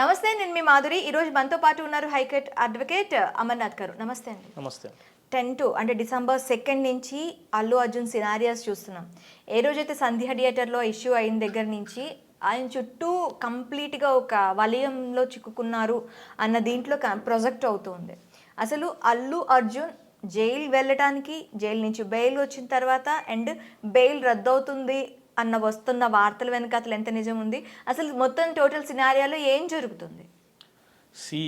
నమస్తే నేను మీ మాధురి. ఈరోజు మనతో పాటు ఉన్నారు హైకోర్టు అడ్వకేట్ అమర్నాథ్ గారు. నమస్తే అండి. నమస్తే. టెన్ టు అంటే డిసెంబర్ సెకండ్ నుంచి అల్లు అర్జున్ సినారియాస్ చూస్తున్నాం. ఏ రోజైతే సంధ్య థియేటర్లో ఇష్యూ అయిన దగ్గర నుంచి ఆయన చుట్టూ కంప్లీట్గా ఒక వలయంలో చిక్కుకున్నారు అన్న దీంట్లో ప్రొజెక్ట్ అవుతుంది. అసలు అల్లు అర్జున్ జైలు వెళ్ళటానికి జైలు నుంచి బెయిల్ వచ్చిన తర్వాత అండ్ బెయిల్ రద్దవుతుంది అన్న వస్తున్న వార్తల వెనక అసలు ఎంత నిజం ఉంది? అసలు మొత్తం టోటల్ సినారియాలో ఏం జరుగుతుంది? సి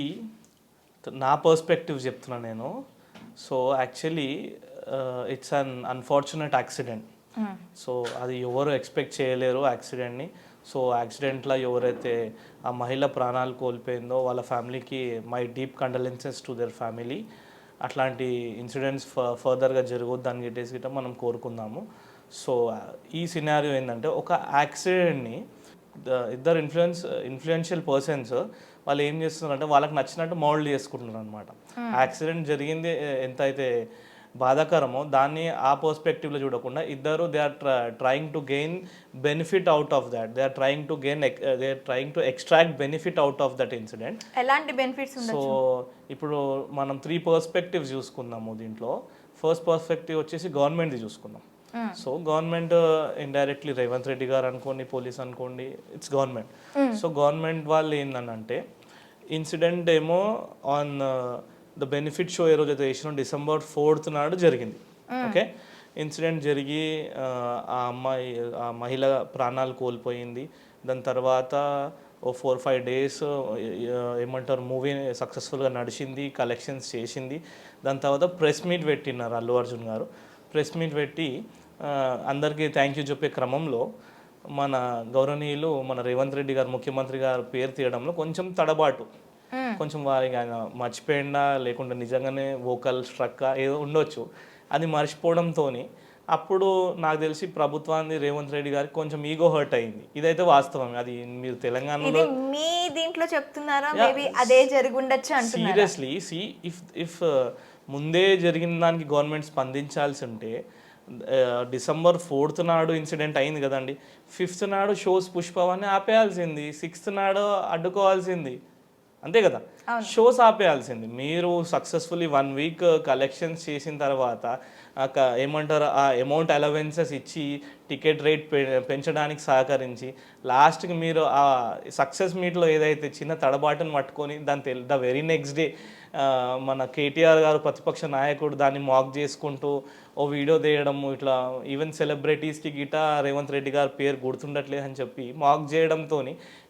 నా పర్స్పెక్టివ్ చెప్తున్నా నేను. So actually it's un unfortunate accident so అది ఎవరు ఎక్స్పెక్ట్ చేయలేరు యాక్సిడెంట్ని సో యాక్సిడెంట్లో ఎవరైతే ఆ మహిళ ప్రాణాలు కోల్పోయిందో వాళ్ళ ఫ్యామిలీకి my deep condolences to their family అట్లాంటి ఇన్సిడెంట్స్ ఫర్దర్గా జరగొద్దు అని చెప్పేసి గిట్ట మనం కోరుకుందాము. సో ఈ సినారియో ఏంటంటే ఒక యాక్సిడెంట్ని ఇద్దరు ఇన్ఫ్లుయెన్స్ ఇన్ఫ్లుయెన్షియల్ పర్సన్స్ వాళ్ళు ఏం చేస్తున్నారంటే వాళ్ళకి నచ్చినట్టు మోల్డ్ చేసుకుంటున్నారు అనమాట యాక్సిడెంట్ జరిగింది ఎంత అయితే బాధాకరమో దాన్ని ఆ పర్స్పెక్టివ్లో చూడకుండా ఇద్దరు they are trying to gain benefit out of that. They are trying to gain they are trying to extract benefit out of that incident. ఎలాంటి బెనిఫిట్స్ సో ఇప్పుడు మనం త్రీ పర్స్పెక్టివ్స్ చూసుకుందాము దీంట్లో. ఫస్ట్ పర్స్పెక్టివ్ వచ్చేసి గవర్నమెంట్ది చూసుకుందాం. So government indirectly Revanth Reddy గారు అనుకోండి పోలీస్ అనుకోండి ఇట్స్ గవర్నమెంట్ సో గవర్నమెంట్ వాళ్ళు ఏంటనంటే ఇన్సిడెంట్ ఏమో ఆన్ ద బెనిఫిట్ షో ఏ రోజు అయితే చేసిన డిసెంబర్ ఫోర్త్ నాడు జరిగింది. ఓకే ఇన్సిడెంట్ జరిగి ఆ, అమ్మాయి ఆ మహిళ ప్రాణాలు కోల్పోయింది. దాని తర్వాత ఓ ఫోర్ ఫైవ్ డేస్ ఏమంటారు మూవీ సక్సెస్ఫుల్గా నడిచింది కలెక్షన్స్ చేసింది. దాని తర్వాత ప్రెస్ మీట్ పెట్టినారు అల్లు అర్జున్ గారు. ప్రెస్ మీట్ పెట్టి అందరికీ థ్యాంక్ యూ చెప్పే క్రమంలో మన గౌరవనీయులు మన రేవంత్ రెడ్డి గారు ముఖ్యమంత్రి గారు పేరు తీయడంలో కొంచెం తడబాటు. కొంచెం వారికి ఆయన మర్చిపోయిందా లేకుంటే నిజంగానే వోకల్ స్ట్రక్ ఏదో ఉండొచ్చు. అది మర్చిపోవడంతో అప్పుడు నాకు తెలిసి ప్రభుత్వాన్ని రేవంత్ రెడ్డి గారికి కొంచెం ఈగో హర్ట్ అయింది. ఇదైతే వాస్తవం. అది మీరు తెలంగాణలో మీ దీంట్లో చెప్తున్నారా? మేబీ అదే జరిగి ఉండొచ్చు అంటున్నారు సీరియస్లీ సి ఇఫ్ ఇఫ్ ముందే జరిగిన దానికి గవర్నమెంట్ స్పందించాల్సి ఉంటే డిసెంబర్ ఫోర్త్ నాడు ఇన్సిడెంట్ అయింది కదండి. ఫిఫ్త్ నాడు షోస్ పుష్పవాన్ని ఆపేయాల్సింది. సిక్స్త్ నాడు అడ్డుకోవాల్సింది. అంతే కదా? షోస్ ఆపేయాల్సింది. మీరు సక్సెస్ఫుల్లీ వన్ వీక్ కలెక్షన్స్ చేసిన తర్వాత ఏమంటారు ఆ అమౌంట్ అలవెన్సెస్ ఇచ్చి టికెట్ రేట్ పె- పెంచడానికి సహకరించి లాస్ట్కి మీరు ఆ సక్సెస్ మీట్లో ఏదైతే చిన్న తడబాటును పట్టుకొని దాని ద వెరీ నెక్స్ట్ డే మన కేటీఆర్ గారు ప్రతిపక్ష నాయకుడు దాన్ని మాక్ చేసుకుంటూ ఓ వీడియో తీయడము ఇట్లా ఈవెన్ సెలబ్రిటీస్కి గిట రేవంత్ రెడ్డి గారి పేరు గుర్తుండట్లేదు అని చెప్పి మాక్ చేయడంతో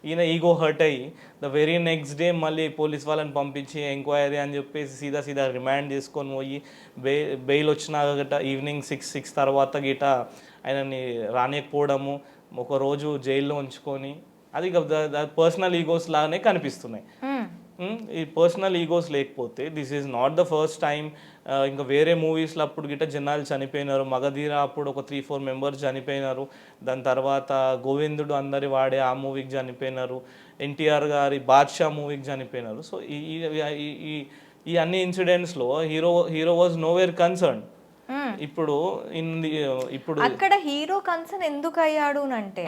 ఈయన ఈగో హర్ట్ అయ్యి ద వెరీ నెక్స్ట్ డే మళ్ళీ పోలీస్ వాళ్ళని పంపించి ఎంక్వైరీ అని చెప్పేసి సీదా సీదా రిమాండ్ చేసుకొని పోయి బెయి బెయిల్ వచ్చినాక గట ఈవినింగ్ సిక్స్ సిక్స్ తర్వాత గిట ఆయనని రానియకపోవడము ఒక రోజు జైల్లో ఉంచుకొని అది పర్సనల్ ఈగోస్ లాగానే కనిపిస్తున్నాయి. ఈ పర్సనల్ ఈగోస్ లేకపోతే this is not the first time ఇంకా వేరే మూవీస్లో అప్పుడు గిట్ట జనాలు చనిపోయినారు మగధీర అప్పుడు ఒక త్రీ ఫోర్ మెంబర్స్ చనిపోయినారు దాని తర్వాత గోవిందుడు అందరి వాడే ఆ మూవీకి చనిపోయినారు ఎన్టీఆర్ గారి బాద్షా మూవీకి చనిపోయినారు. సో ఈ ఈ- ఈ- అన్ని ఇన్సిడెంట్స్లో hero hero was nowhere concern. ఇప్పుడు ఇన్ ఇప్పుడు అక్కడ హీరో కన్సర్న్ ఎందుకు అయ్యాడు అంటే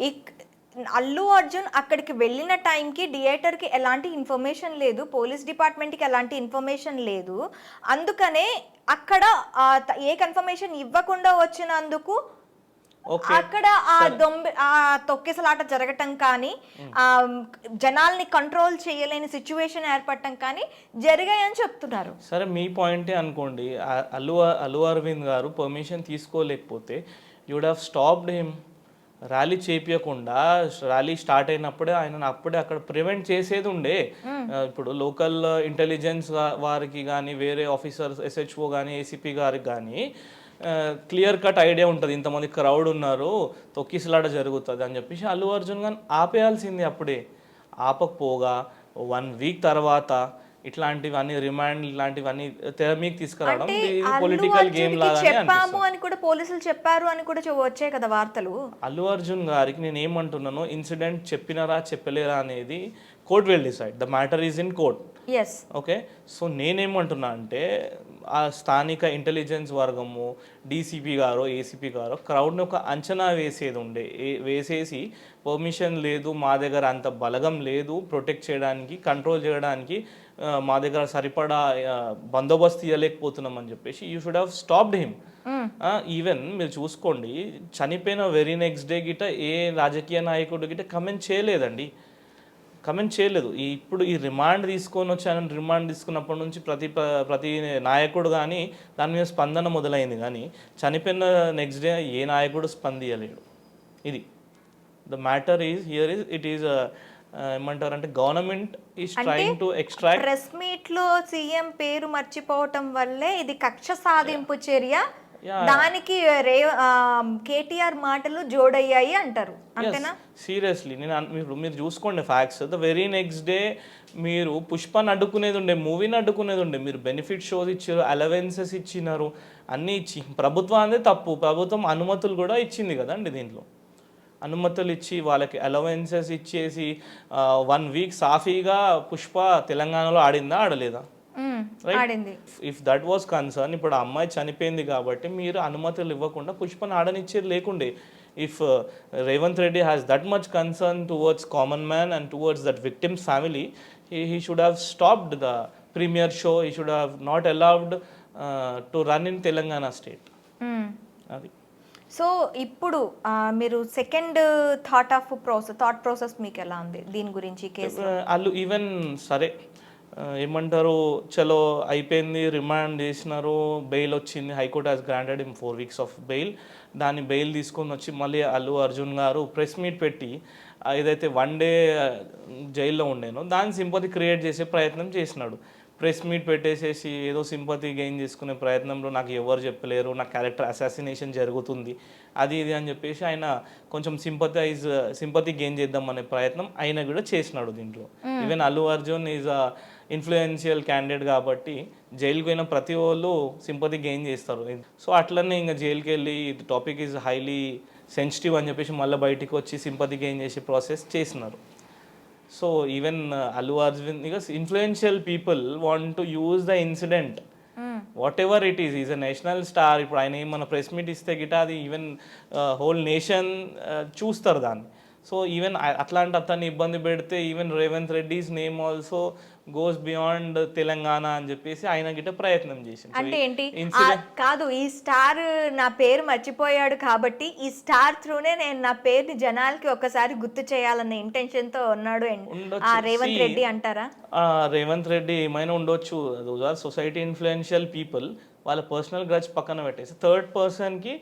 ఇక్- అల్లు అర్జున్ అక్కడికి వెళ్ళిన టైంకి థియేటర్కి ఎలాంటి ఇన్ఫర్మేషన్ లేదు పోలీస్ డిపార్ట్మెంట్కి ఎలాంటి ఇన్ఫర్మేషన్ లేదు. అందుకనే అక్కడ ఏ కన్ఫర్మేషన్ ఇవ్వకుండా వచ్చినందుకు ఓకే. అక్కడ ఆ దొంబ ఆ తొక్కిసలాట జరగటం కానీ ఆ జనాల్ని కంట్రోల్ చేయలేని సిచ్యువేషన్ ఏర్పడటం కానీ జరిగాయని చెప్తున్నారు. సరే మీ పాయింటే అనుకోండి. అల్లు అల్లు అరవింద్ గారు permission తీసుకోలేకపోతే you'd have stopped him rally చేపించకుండా rally start అయినప్పుడే ఆయన అప్పుడే అక్కడ ప్రివెంట్ చేసేది ఉండే. ఆ, ఇప్పుడు లోకల్ ఇంటెలిజెన్స్ వారికి కానీ వేరే ఆఫీసర్స్ ఎస్హెచ్ఓ కానీ ఏసీపీ గారికి కానీ క్లియర్ కట్ ఐడియా ఉంటుంది. ఇంతమంది క్రౌడ్ ఉన్నారు తొక్కిసలాట జరుగుతుంది అని చెప్పేసి అల్లు అర్జున్ గాని ఆపేయాల్సింది అప్పుడే. ఆపకపోగా వన్ వీక్ తర్వాత ఇట్లాంటివన్నీ రిమాండ్ ఇలాంటివన్నీ తెర మీకు తీసుకురావడం పొలిటికల్ గేమ్ చెప్పాము అని కూడా పోలీసులు చెప్పారు అని కూడా వచ్చాయి కదా వార్తలు. అల్లు అర్జున్ గారికి నేను ఏమంటున్నాను ఇన్సిడెంట్ చెప్పినారా చెప్పలేరా అనేది court will decide. The matter is in court. Yes okay? So నేనేమంటున్నా అంటే ఆ స్థానిక ఇంటెలిజెన్స్ వర్గము డీసీపీ గారో ఏసీపీ గారో క్రౌడ్ని ఒక అంచనా వేసేది ఉండే వేసేసి పర్మిషన్ లేదు మా దగ్గర అంత బలగం లేదు ప్రొటెక్ట్ చేయడానికి కంట్రోల్ చేయడానికి మా దగ్గర సరిపడా బందోబస్తు ఇవ్వలేకపోతున్నాం అని చెప్పేసి you should have stopped him even మీరు చూసుకోండి చనిపోయిన వెరీ నెక్స్ట్ డే గిట ఏ రాజకీయ నాయకుడు గిట కమెంట్ చేయలేదండి. కమెంట్ చేయలేదు. ఈ ఇప్పుడు ఈ రిమాండ్ తీసుకొని వచ్చాను రిమాండ్ తీసుకున్నప్పటి నుంచి ప్రతి ప్రతి నాయకుడు కానీ దాని మీద స్పందన మొదలైంది కానీ చనిపోయిన నెక్స్ట్ డే ఏ నాయకుడు స్పందించలేడు ఇది. The matter is here is it is ఏమంటారంటే government is trying to extract press మీట్లో సీఎం పేరు మర్చిపోవటం వల్లే ఇది కక్ష సాధింపు చర్య. దానికి రే కేటీఆర్ మాటలు జోడయ్యాయి అంటారు. అంతేనా? సీరియస్లీ నేను మీరు మీరు చూసుకోండి facts the very next day మీరు పుష్పని అడ్డుకునేది ఉండే మూవీని అడ్డుకునేది ఉండే మీరు బెనిఫిట్ షోస్ ఇచ్చారు అలవెన్సెస్ ఇచ్చినారు అన్నీ ఇచ్చి ప్రభుత్వం అనేది తప్పు. ప్రభుత్వం అనుమతులు కూడా ఇచ్చింది కదండి దీంట్లో. అనుమతులు ఇచ్చి వాళ్ళకి అలవెన్సెస్ ఇచ్చేసి వన్ వీక్ సాఫీగా పుష్ప తెలంగాణలో ఆడిందా ఆడలేదా? ఇఫ్ దట్ వాస్ కన్సర్న్ ఇప్పుడు ఆ అమ్మాయి చనిపోయింది కాబట్టి మీరు అనుమతులు ఇవ్వకుండా పుష్పని ఆడనిచ్చేది లేకుండే. If Revanth Reddy has that much concern towards common man and towards that victims family he should have stopped the premiere show he should have not allowed to run in Telangana state. అది. So ఇప్పుడు మీరు second thought of process thought process మీకు ఎలా ఉంది? దీని గురించి case వాళ్ళు even సరే ఏమంటారు చలో అయిపోయింది రిమాండ్ చేసినారు బెయిల్ వచ్చింది high court has granted in four weeks of bail దాన్ని బెయిల్ తీసుకొని వచ్చి మళ్ళీ అల్లు అర్జున్ గారు ప్రెస్ మీట్ పెట్టి ఏదైతే వన్ డే జైల్లో ఉండేనో దాన్ని సింపతి క్రియేట్ చేసే ప్రయత్నం చేసినాడు. ప్రెస్ మీట్ పెట్టేసేసి ఏదో సింపతి గెయిన్ చేసుకునే ప్రయత్నంలో నాకు ఎవరు చెప్పలేరు నా క్యారెక్టర్ అసాసినేషన్ జరుగుతుంది అది ఇది అని చెప్పేసి ఆయన కొంచెం సింపతైజ్ సింపతి గెయిన్ చేద్దాం అనే ప్రయత్నం ఆయన కూడా చేసినాడు దీంట్లో. Even Allu Arjun is a influential candidate కాబట్టి జైలుకి పోయిన ప్రతి వాళ్ళు సింపతి గెయిన్ చేస్తారు. సో అట్లనే ఇంకా జైలుకి వెళ్ళి టాపిక్ ఈజ్ హైలీ సెన్సిటివ్ అని చెప్పేసి మళ్ళీ బయటికి వచ్చి సింపతి గెయిన్ చేసే ప్రాసెస్ చేసినారు. సో ఈవెన్ అల్లు అర్జున్ ఇక influential people want to use the incident. Whatever it is is a national star ఇప్పుడు ఆయన ఏమన్నా ప్రెస్ మీట్ ఇస్తే గిట అది ఈవెన్ హోల్ నేషన్ చూస్తారు దాన్ని. సో ఈవెన్ అట్లాంటి అతన్ని ఇబ్బంది పెడితే even Revanth Reddy's name also goes beyond Telangana అని చెప్పేసి ఆయన గిట ప్రయత్నం చేసింది అంటే ఏంటి? కాదు ఈ స్టార్ నా పేరు మర్చిపోయాడు కాబట్టి ఈ స్టార్ త్రూనే నేను నా పేరుని జనాలకి ఒకసారి గుర్తు చేయాలన్న ఇంటెన్షన్తో ఉన్నాడు రేవంత్ రెడ్డి అంటారా? రేవంత్ రెడ్డి ఏమైనా ఉండొచ్చు. Those are society influential people వాళ్ళ పర్సనల్ గ్రడ్జ్ పక్కన పెట్టేసి థర్డ్ పర్సన్కి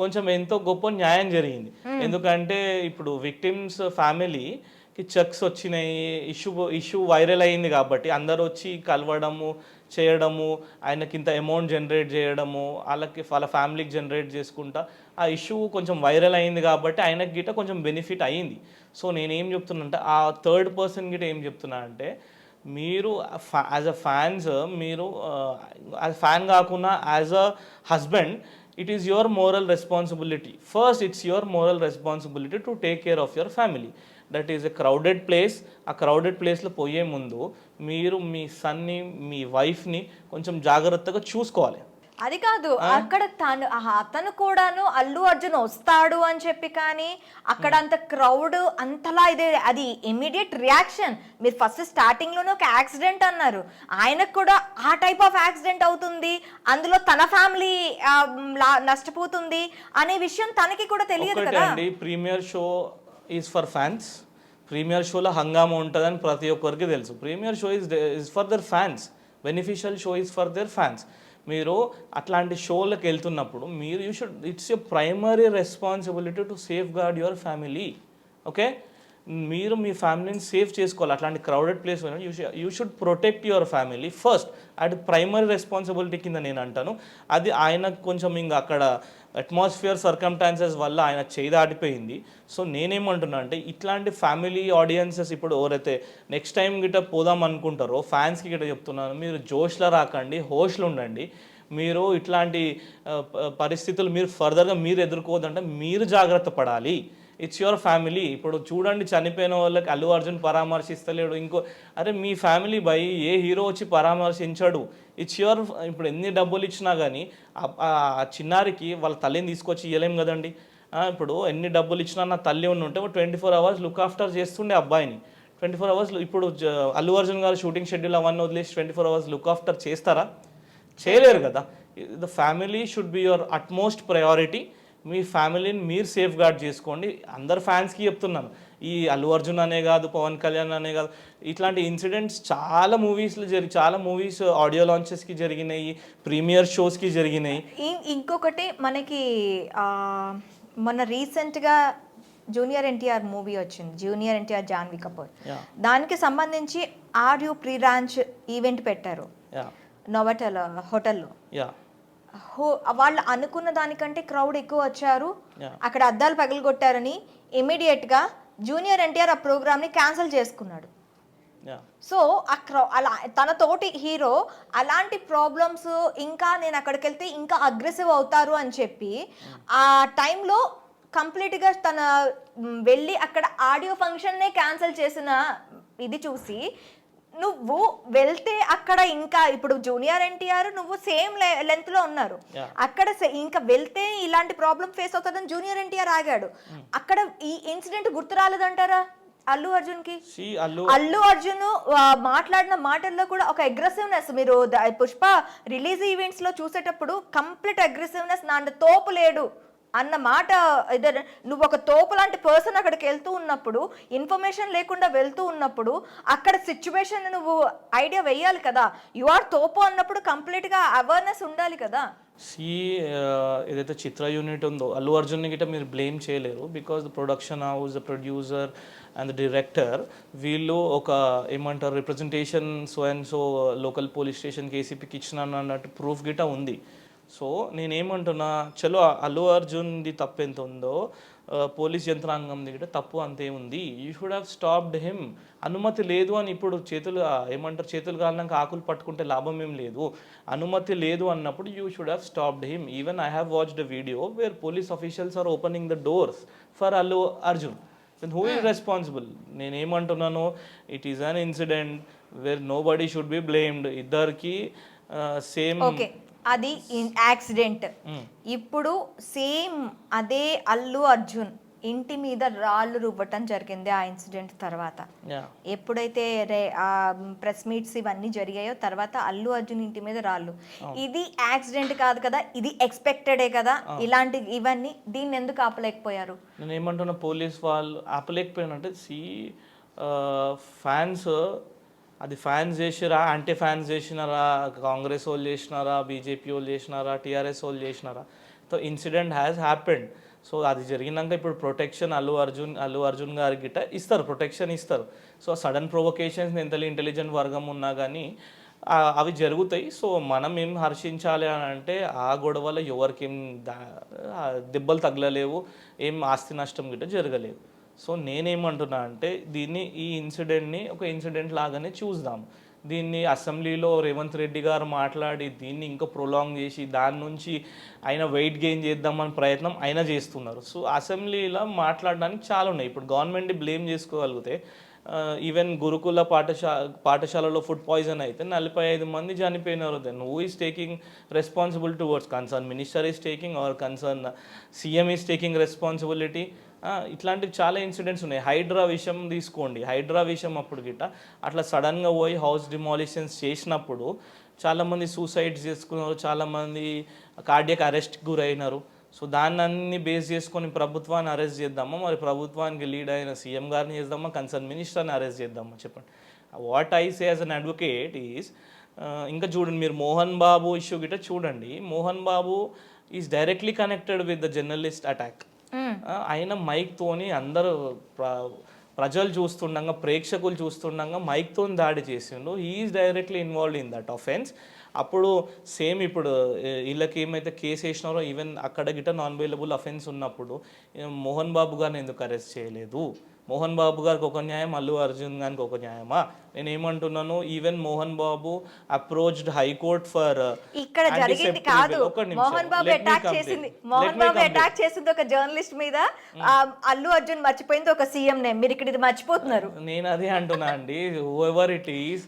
కొంచెం ఎంతో గొప్ప న్యాయం జరిగింది. ఎందుకంటే ఇప్పుడు విక్టిమ్స్ ఫ్యామిలీకి చెక్స్ వచ్చినాయి ఇష్యూ ఇష్యూ వైరల్ అయింది కాబట్టి అందరు వచ్చి కలవడము చేయడము ఆయనకి ఇంత అమౌంట్ జనరేట్ చేయడము వాళ్ళకి వాళ్ళ ఫ్యామిలీకి జనరేట్ చేసుకుంటా ఆ ఇష్యూ కొంచెం వైరల్ అయింది కాబట్టి ఆయనకి గిట్ట కొంచెం బెనిఫిట్ అయింది. సో నేనేం చెప్తున్నా అంటే ఆ థర్డ్ పర్సన్ గిట్ట ఏం చెప్తున్నా అంటే మీరు యాజ్ అ ఫ్యాన్స్ మీరు యాజ్ ఫ్యాన్ కాకుండా as a husband it is your moral responsibility first it's your moral responsibility to take care of your family that is a crowded place ఆ crowded ప్లేస్లో పోయే ముందు మీరు మీ సన్ని మీ వైఫ్ని కొంచెం జాగ్రత్తగా చూసుకోవాలి. అది కాదు అక్కడ తను అతను కూడాను అల్లు అర్జున్ వస్తాడు అని చెప్పి కానీ అక్కడ అంత క్రౌడ్ అంతలా ఇదే అది ఇమీడియట్ రియాక్షన్ మీరు ఫస్ట్ స్టార్టింగ్లోనే ఒక యాక్సిడెంట్ అన్నారు. ఆయనకు కూడా ఆ టైప్ ఆఫ్ యాక్సిడెంట్ అవుతుంది. అందులో తన ఫ్యామిలీ నష్టపోతుంది అనే విషయం తనకి కూడా తెలియదు కదా. Premiere show is for fans premiere షోలో హంగామా ఉంటుందని ప్రతి ఒక్కరికి తెలుసు. Premiere show is is for their fans beneficial show is for their fans మీరు అట్లాంటి షోలకు వెళ్తున్నప్పుడు మీరు you should it's your primary responsibility to safeguard your family okay మీరు మీ ఫ్యామిలీని సేఫ్ చేసుకోవాలి. అట్లాంటి crowded place you you should protect your family first అది ప్రైమరీ రెస్పాన్సిబిలిటీ కింద నేను అంటాను. అది ఆయన కొంచెం ఇంకా అక్కడ అట్మాస్ఫియర్ సర్కమ్టాన్సెస్ వల్ల ఆయన చేయి దాటిపోయింది. సో నేనేమంటున్నా అంటే ఇట్లాంటి ఫ్యామిలీ ఆడియన్సెస్ ఇప్పుడు ఎవరైతే నెక్స్ట్ టైం గిట్ట పోదాం అనుకుంటారో ఫ్యాన్స్కి గిట్ట చెప్తున్నాను మీరు జోష్లో రాకండి హోష్లో ఉండండి. మీరు ఇట్లాంటి పరిస్థితులు మీరు ఫర్దర్గా మీరు ఎదుర్కోవద్దంటే మీరు జాగ్రత్త పడాలి. ఇట్స్ యువర్ ఫ్యామిలీ ఇప్పుడు చూడండి చనిపోయిన వాళ్ళకి అల్లు అర్జున్ పరామర్శిస్తలేడు. ఇంకో అరే మీ ఫ్యామిలీ బై ఏ హీరో వచ్చి పరామర్శించడు? ఇట్స్ యువర్ ఇప్పుడు ఎన్ని డబ్బులు ఇచ్చినా కానీ ఆ- చిన్నారికి వాళ్ళ తల్లిని తీసుకొచ్చి ఇవ్వలేం కదండి. ఇప్పుడు ఎన్ని డబ్బులు ఇచ్చినా నా తల్లి ఉండి ఉంటే twenty four hours look after చేస్తుండే అబ్బాయిని. ట్వంటీ ఫోర్ అవర్స్ ఇప్పుడు అల్లు అర్జున్ గారు షూటింగ్ షెడ్యూల్ అవన్నీ వదిలేసి twenty four hours look after చేస్తారా? చేయలేరు కదా. The family should be your utmost priority మీ ఫ్యామిలీని మీరు సేఫ్ గార్డ్ చేసుకోండి. అందరు ఫ్యాన్స్కి చెప్తున్నాను. ఈ అల్లు అర్జున్ అనే కాదు పవన్ కళ్యాణ్ అనే కాదు ఇట్లాంటి ఇన్సిడెంట్స్ చాలా మూవీస్లో జరిగి చాలా మూవీస్ ఆడియో లాంచెస్కి జరిగినాయి ప్రీమియర్ షోస్కి జరిగినాయి. ఇంకొకటి మనకి ఆ, మొన్న రీసెంట్గా జూనియర్ ఎన్టీఆర్ మూవీ వచ్చింది జూనియర్ ఎన్టీఆర్ జాన్వీ కపూర్. దానికి సంబంధించి are you pre launch event పెట్టారు. యా. నోవటల్ హోటల్లో. వాళ్ళు అనుకున్న దానికంటే క్రౌడ్ ఎక్కువ వచ్చారు. అక్కడ అద్దాలు పగలగొట్టారని ఇమీడియట్గా జూనియర్ ఎన్టీఆర్ ఆ ప్రోగ్రామ్ని క్యాన్సిల్ చేసుకున్నాడు. సో ఆ క్రౌ అలా తన తోటి హీరో అలాంటి ప్రాబ్లమ్స్ ఇంకా నేను అక్కడికి వెళ్తే ఇంకా అగ్రెసివ్ అవుతారు అని చెప్పి ఆ టైంలో కంప్లీట్గా తన వెళ్ళి అక్కడ ఆడియో ఫంక్షన్నే క్యాన్సిల్ చేసిన ఇది చూసి నువ్వు వెళ్తే అక్కడ ఇంకా ఇప్పుడు జూనియర్ ఎన్టీఆర్ నువ్వు సేమ్ లెంత్లో ఉన్నారు. అక్కడ ఇంకా వెళ్తే ఇలాంటి ప్రాబ్లం ఫేస్ అవుతుందని జూనియర్ ఎన్టీఆర్ ఆగాడు. అక్కడ ఈ ఇన్సిడెంట్ గుర్తు రాలేదంటారా? అల్లు అర్జున్కి అల్లు. అర్జున్ మాట్లాడిన మాటల్లో కూడా ఒక అగ్రెసివ్నెస్ మీరు పుష్ప రిలీజ్ ఈవెంట్స్లో చూసేటప్పుడు కంప్లీట్ అగ్రెసివ్నెస్ నా తోపు లేడు. అన్న మాట ఇదే నువ్వు ఒక తోపు లాంటి పర్సన్ అక్కడికి వెళ్తూ ఉన్నప్పుడు ఇన్ఫర్మేషన్ లేకుండా వెళ్తూ ఉన్నప్పుడు అక్కడ సిచ్యువేషన్ నువ్వు ఐడియా వేయాలి కదా. యు ఆర్ తోపు అన్నప్పుడు కంప్లీట్గా అవేర్నెస్ ఉండాలి కదా. సి uh, ఏదైతే చిత్ర యూనిట్ ఉందో అల్లు అర్జున్ గిట్ట మీరు బ్లేమ్ చేయలేరు because the production house the producer and the director వీళ్ళు ఒక ఏమంటారు representation so and so local police స్టేషన్కి ఏసీపీకి ఇచ్చిన అన్నట్టు ప్రూఫ్ గిట్ట ఉంది. సో నేనేమంటున్నా చలో అల్లు అర్జున్ది తప్పు ఎంత ఉందో పోలీస్ యంత్రాంగం దగ్గర తప్పు అంతే ఉంది you should have stopped him అనుమతి లేదు అని ఇప్పుడు చేతులు ఏమంటారు చేతులు కాలినాక ఆకులు పట్టుకుంటే లాభం ఏం లేదు. అనుమతి లేదు అన్నప్పుడు you should have stopped him even I have watched a video where police officials are opening the doors for Allu Arjun then who is responsible నేనేమంటున్నాను it is an incident where nobody should be blamed ఇద్దరికి same అది accident. ఇప్పుడు same అదే అల్లు అర్జున్ ఇంటి మీద రాళ్ళు రువ్వటం జరిగింది ఆ incident తర్వాత. ఎప్పుడైతే రే ఆ ప్రెస్ మీట్స్ ఇవన్నీ జరిగాయో తర్వాత అల్లు అర్జున్ ఇంటి మీద రాళ్ళు. ఇది యాక్సిడెంట్ కాదు కదా ఇది ఎక్స్పెక్టెడే కదా. ఇలాంటి ఇవన్నీ దీన్ని ఎందుకు ఆపలేకపోయారు? నేను ఏమంటున్నా పోలీస్ వాళ్ళు ఆపలేకపోయినంటే సి ఫ్యాన్స్ అది ఫ్యాన్స్ చేసిరా యాంటీ ఫ్యాన్స్ చేసినారా కాంగ్రెస్ వాళ్ళు చేసినారా బీజేపీ వాళ్ళు చేసినారా టీఆర్ఎస్ వాళ్ళు చేసినారా? So incident has happened so అది జరిగినాక ఇప్పుడు ప్రొటెక్షన్ అల్లు అర్జున్ అల్లు అర్జున్ గారి గిట్ట ఇస్తారు ప్రొటెక్షన్ ఇస్తారు. సో సడన్ ప్రొవొకేషన్స్ ఎంత ఇంటెలిజెంట్ వర్గం ఉన్నా కానీ అవి జరుగుతాయి. సో మనం ఏం హర్షించాలి అని అంటే ఆ గొడవలో ఎవరికి ఏం దెబ్బలు తగలలేవు ఏం ఆస్తి నష్టం గిట్ట జరగలేదు. సో నేనేమంటున్నా అంటే దీన్ని ఈ ఇన్సిడెంట్ని ఒక ఇన్సిడెంట్ లాగానే చూద్దాం. దీన్ని అసెంబ్లీలో రేవంత్ రెడ్డి గారు మాట్లాడి దీన్ని ఇంకా ప్రొలాంగ్ చేసి దాని నుంచి ఆయన వెయిట్ గెయిన్ చేద్దామని ప్రయత్నం ఆయన చేస్తున్నారు. సో అసెంబ్లీలో మాట్లాడడానికి చాలా ఉన్నాయి. ఇప్పుడు గవర్నమెంట్ బ్లేమ్ చేసుకోగలిగితే ఈవెన్ గురుకుల పాఠశాల పాఠశాలలో ఫుడ్ పాయిజన్ అయితే నలభై ఐదు మంది చనిపోయినారు. Then who is taking responsible towards concern minister is taking are concern CM is taking responsibility ఇట్లాంటివి చాలా ఇన్సిడెంట్స్ ఉన్నాయి. హైడ్రా విషయం తీసుకోండి. హైడ్రా విషయం అప్పుడు గిట్ట అట్లా సడన్గా పోయి హౌస్ డిమాలిషన్స్ చేసినప్పుడు చాలామంది సూసైడ్స్ చేసుకున్నారు చాలామంది కార్డియక్ అరెస్ట్కి గురైనారు. సో దాన్ని అన్ని బేస్ చేసుకొని ప్రభుత్వాన్ని అరెస్ట్ చేద్దామా? మరి ప్రభుత్వానికి లీడ్ అయిన సీఎం గారిని చేద్దామా? కన్సర్న్ మినిస్టర్ని అరెస్ట్ చేద్దామా? చెప్పండి. What I say as an advocate is ఇంకా చూడండి మీరు మోహన్ బాబు ఇష్యూ గిట్ట చూడండి. Mohan Babu is directly connected with the journalist attack. Hmm. ఆయన మైక్తోని అందరూ ప్ర- ప్రజలు చూస్తుండగా ప్రేక్షకులు చూస్తుండగా మైక్తో దాడి చేసిండు. Is directly involve in that offence అప్పుడు సేమ్ ఇప్పుడు వీళ్ళకి ఏమైతే కేసు వేసినారో ఈవెన్ అక్కడ గిట నాన్ బెయిలబుల్ అఫెన్స్ ఉన్నప్పుడు మోహన్ బాబు గారిని ఎందుకు అరెస్ట్ చేయలేదు? మోహన్ బాబు గారికి ఒక న్యాయం అల్లు అర్జున్ గారికి ఒక న్యాయమా? నేను ఏమంటున్నాను even Mohan Babu approached high court for ఇక్కడ జరిగింది కాదు. మోహన్ బాబు అటాక్ చేసింది మోహన్ బాబు అటాక్ చేసింది ఒక జర్నలిస్ట్ మీద. ఆ, అల్లు అర్జున్ మర్చిపోయింది ఒక సీఎం నేమ్ మీరు ఇక్కడ ఇది మర్చిపోతున్నారు. నేను అదే అంటున్నా అండి. ఎవర్ ఇట్ ఈస్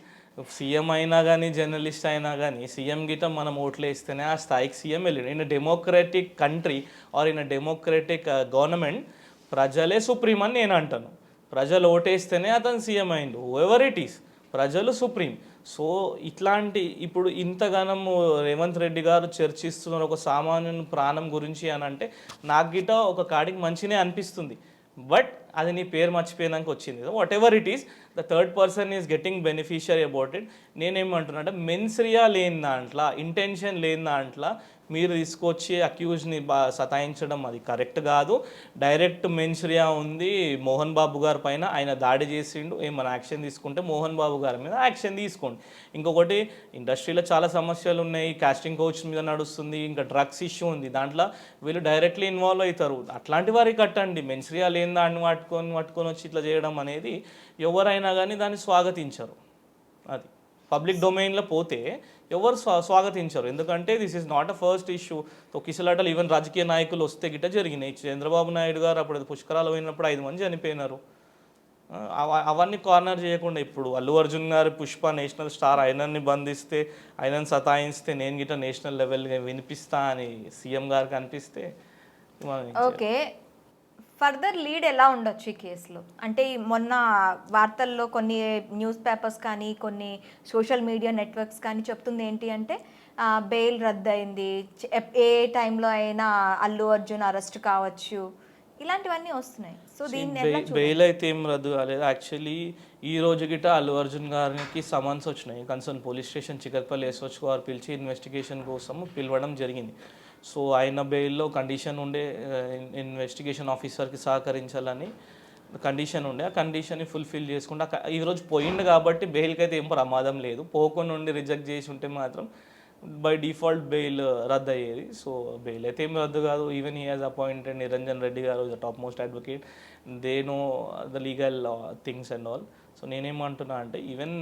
సీఎం అయినా కానీ జర్నలిస్ట్ అయినా కానీ సీఎం గిట మనం ఓట్లు వేస్తేనే ఆ స్థాయికి సీఎం వెళ్ళాడు in democratic country or in democratic government uh, ప్రజలే సుప్రీం అని నేను అంటాను. ప్రజలు ఓటేస్తేనే అతను సీఎం అయిండు. ఎవర్ ఇట్ ఈస్ ప్రజలు సుప్రీం. సో ఇట్లాంటి ఇప్పుడు ఇంతగానము రేవంత్ రెడ్డి గారు చర్చిస్తున్నారు ఒక సామాన్యుని ప్రాణం గురించి అని అంటే నాకు గిట ఒక కాడికి మంచినే అనిపిస్తుంది. బట్ అది నీ పేరు మర్చిపోయినాక వచ్చింది whatever it is the third person is getting beneficiary about it నేనేమంటున్నా అంటే మెన్స్రియా లేని దాంట్లో ఇంటెన్షన్ లేని దాంట్లో మీరు తీసుకొచ్చి అక్యూజ్ని సతాయించడం అది కరెక్ట్ కాదు. డైరెక్ట్ మెన్షరియా ఉంది మోహన్ బాబు గారి పైన. ఆయన దాడి చేసిండు. ఏమైనా యాక్షన్ తీసుకుంటే మోహన్ బాబు గారి మీద యాక్షన్ తీసుకోండి. ఇంకొకటి ఇండస్ట్రీలో చాలా సమస్యలు ఉన్నాయి. కాస్టింగ్ కోచ్ మీద నడుస్తుంది. ఇంకా డ్రగ్స్ ఇష్యూ ఉంది. దాంట్లో వీళ్ళు డైరెక్ట్లీ ఇన్వాల్వ్ అవుతారు. అట్లాంటి వారికి కట్టండి. మెన్షరియా లేని దాన్ని పట్టుకొని పట్టుకొని వచ్చి ఇట్లా చేయడం అనేది ఎవరైనా కానీ దాన్ని స్వాగతించరు. అది. పబ్లిక్ డొమైన్లో పోతే ఎవరు స్వాగతించరు. ఎందుకంటే this is not a first issue కిసలాటలు even రాజకీయ నాయకులు వస్తే గిట్ట జరిగినాయి. చంద్రబాబు నాయుడు గారు అప్పుడు పుష్కరాలు పోయినప్పుడు ఐదు మంది చనిపోయినారు. అవన్నీ కార్నర్ చేయకుండా ఇప్పుడు అల్లు అర్జున్ గారు పుష్ప నేషనల్ స్టార్ ఆయనని బంధిస్తే ఆయనని సతాయిస్తే నేను గిట్ట నేషనల్ లెవెల్ వినిపిస్తా అని సీఎం గారికి అనిపిస్తే ఓకే. ఫర్దర్ లీడ్ ఎలా ఉండొచ్చు ఈ కేసులో? అంటే ఈ మొన్న వార్తల్లో కొన్ని న్యూస్ పేపర్స్ కానీ కొన్ని సోషల్ మీడియా నెట్వర్క్స్ కానీ చెప్తుంది ఏంటి అంటే బెయిల్ రద్దయింది. ఏ టైంలో అయినా అల్లు అర్జున్ అరెస్ట్ కావచ్చు. ఇలాంటివన్నీ వస్తున్నాయి. సో దీన్ని బెయిల్ అయితే ఏం రద్దు కాలేదు. యాక్చువల్లీ ఈ రోజు గిట అల్లు అర్జున్ గారికి సమన్స్ వచ్చినాయి. Concern police station Chikkadpally SHO గారు పిలిచి ఇన్వెస్టిగేషన్ కోసం పిలవడం జరిగింది. సో ఆయన బెయిల్లో కండిషన్ ఉండే ఇన్వెస్టిగేషన్ ఆఫీసర్కి సహకరించాలని కండిషన్ ఉండే. ఆ కండిషన్ని ఫుల్ఫిల్ చేసుకుంటే ఈరోజు పోయిండు కాబట్టి బెయిల్కి అయితే ఏం ప్రమాదం లేదు. పోకుండా ఉండి రిజెక్ట్ చేసి ఉంటే మాత్రం బై డిఫాల్ట్ బెయిల్ రద్దు అయ్యేది సో బెయిల్ అయితే ఏం రద్దు కాదు. Even he has appointed Niranjan Reddy గారు the top most advocate they know the legal things and all so నేనేమంటున్నా అంటే ఈవెన్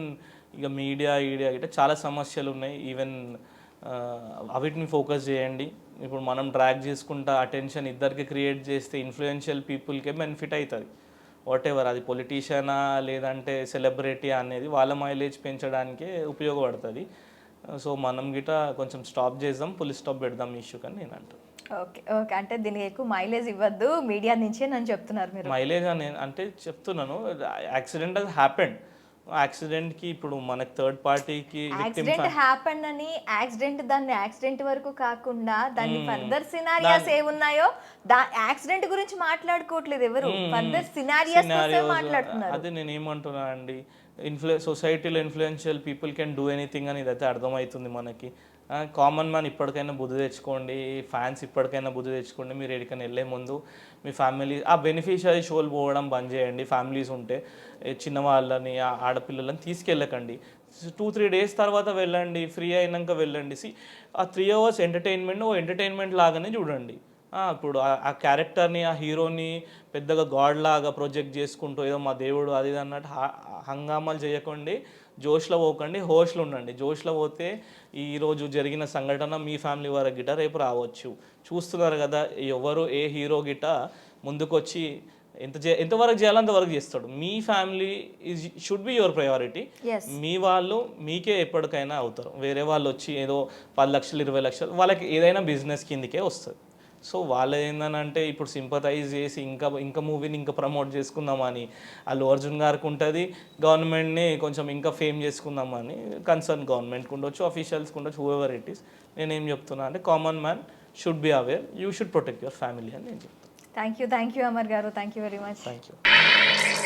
ఇక మీడియా ఈడియా గిట్ట చాలా సమస్యలు ఉన్నాయి. ఈవెన్ అవిటిని ఫోకస్ చేయండి. ఇప్పుడు మనం ట్రాక్ చేసుకుంటా అటెన్షన్ ఇద్దరికి క్రియేట్ చేస్తే ఇన్ఫ్లుయెన్షియల్ పీపుల్కే బెనిఫిట్ అవుతుంది వాట్ ఎవర్ అది పొలిటీషియనా లేదంటే సెలబ్రిటీ అనేది వాళ్ళ మైలేజ్ పెంచడానికే ఉపయోగపడుతుంది. సో మనం గిట కొంచెం స్టాప్ చేద్దాం పులిస్ స్టాప్ పెడదాం ఇష్యూ కానీ నేను అంటాను ఓకే ఓకే. అంటే దీనికి ఎక్కువ మైలేజ్ ఇవ్వద్దు మీడియా నుంచే నన్ను చెప్తున్నారు మీరు. మైలేజ్ అని అంటే చెప్తున్నాను యాక్సిడెంట్ అది హ్యాపెండ్. యాక్సిడెంట్కి ఇప్పుడు మనకి థర్డ్ పార్టీకి యాక్సిడెంట్ హ్యాపెన్ అని యాక్సిడెంట్ దాన్ని యాక్సిడెంట్ వరకు కాకుండా దాన్ని ఫర్దర్ సినారియాస్ ఏమున్నాయో దా యాక్సిడెంట్ గురించి మాట్లాడుకోవట్లేదు ఎవరు. ఫర్దర్ సినారియాస్ మాట్లాడుతున్నారు. అదే నేను ఏమంటున్నా అండి. ఇన్ఫ్లు సొసైటీలో influential people can do anything అని ఇదైతే అర్థమవుతుంది మనకి. కామన్ మ్యాన్ ఇప్పటికైనా బుద్ధి తెచ్చుకోండి ఫ్యాన్స్ ఇప్పటికైనా బుద్ధి తెచ్చుకోండి మీరు ఎక్కడికైనా వెళ్ళే ముందు మీ ఫ్యామిలీ ఆ బెనిఫిషియరీ షోలు పోవడం బంద్ చేయండి ఫ్యామిలీస్ ఉంటే చిన్నవాళ్ళని ఆడపిల్లలని తీసుకెళ్ళకండి. టూ త్రీ డేస్ తర్వాత వెళ్ళండి ఫ్రీ అయినాక వెళ్ళండి. సి ఆ త్రీ అవర్స్ ఎంటర్టైన్మెంట్ ఓ ఎంటర్టైన్మెంట్ లాగానే చూడండి. ఇప్పుడు ఆ- క్యారెక్టర్ని ఆ హీరోని పెద్దగా గాడ్ లాగా ప్రొజెక్ట్ చేసుకుంటూ ఏదో మా దేవుడు అది ఇది అన్నట్టు హ- హంగామాలు చేయకండి. జోష్లో పోకండి హోష్లో ఉండండి. జోష్లో పోతే ఈరోజు జరిగిన సంఘటన మీ ఫ్యామిలీ వరకు గిట రేపు రావచ్చు. చూస్తున్నారు కదా ఎవరు ఏ హీరో గిట ముందుకొచ్చి ఎంత చే ఎంతవరకు చేయాలో అంతవరకు చేస్తాడు. మీ family is should be your priority. మీ వాళ్ళు మీకే ఎప్పటికైనా అవుతారు. వేరే వాళ్ళు వచ్చి ఏదో పది లక్షలు ఇరవై లక్షలు వాళ్ళకి ఏదైనా బిజినెస్ కిందకే వస్తుంది. సో వాళ్ళు ఏంటంటే ఇప్పుడు సింపతైజ్ చేసి ఇంకా ఇంకా మూవీని ఇంకా ప్రమోట్ చేసుకుందామని అల్లు అర్జున్ గారికి ఉంటుంది గవర్నమెంట్ని కొంచెం ఇంకా ఫేమ్ చేసుకుందామని కన్సర్న్ గవర్నమెంట్కి ఉండొచ్చు అఫీషియల్స్కి ఉండొచ్చు హూ ఎవర్ ఇట్ ఈస్ నేనేం చెప్తున్నా అంటే common man should be aware you should protect your family అని నేను చెప్తాను thank you thank you Amar గారు thank you very much thank you